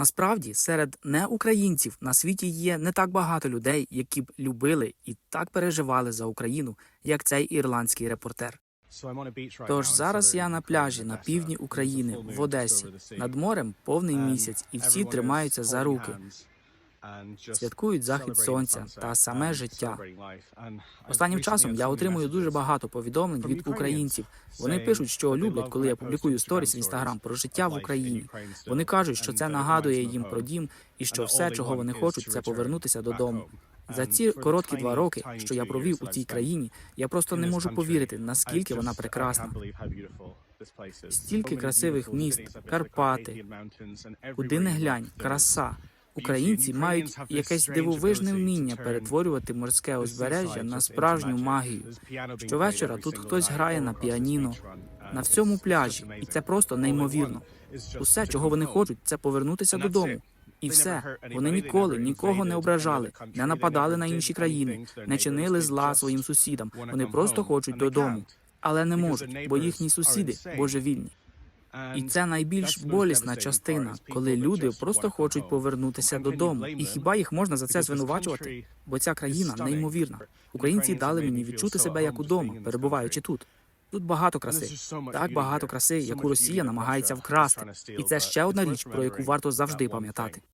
Насправді, серед неукраїнців на світі є не так багато людей, які б любили і так переживали за Україну, як цей ірландський репортер. Тож зараз я на пляжі на півдні України в Одесі. Над морем повний місяць, і всі тримаються за руки, святкують захід сонця та саме життя. Останнім часом я отримую дуже багато повідомлень від українців. Вони пишуть, що люблять, коли я публікую сторіс в інстаграм про життя в Україні. Вони кажуть, що це нагадує їм про дім, і що все, чого вони хочуть, це повернутися додому. За ці короткі два роки, що я провів у цій країні, я просто не можу повірити, наскільки вона прекрасна. Стільки красивих міст, Карпати, куди не глянь, краса. Українці мають якесь дивовижне вміння перетворювати морське узбережжя на справжню магію. Щовечора тут хтось грає на піаніно на всьому пляжі, і це просто неймовірно. Усе, чого вони хочуть, це повернутися додому. І все. вони ніколи нікого не ображали, не нападали на інші країни, не чинили зла своїм сусідам. Вони просто хочуть додому, але не можуть, бо їхні сусіди божевільні. І це найбільш болісна частина, коли люди просто хочуть повернутися додому. І хіба їх можна за це звинувачувати? Бо ця країна неймовірна. Українці дали мені відчути себе як удома, перебуваючи тут. Тут багато краси, так багато краси, яку Росія намагається вкрасти. І це ще одна річ, про яку варто завжди пам'ятати.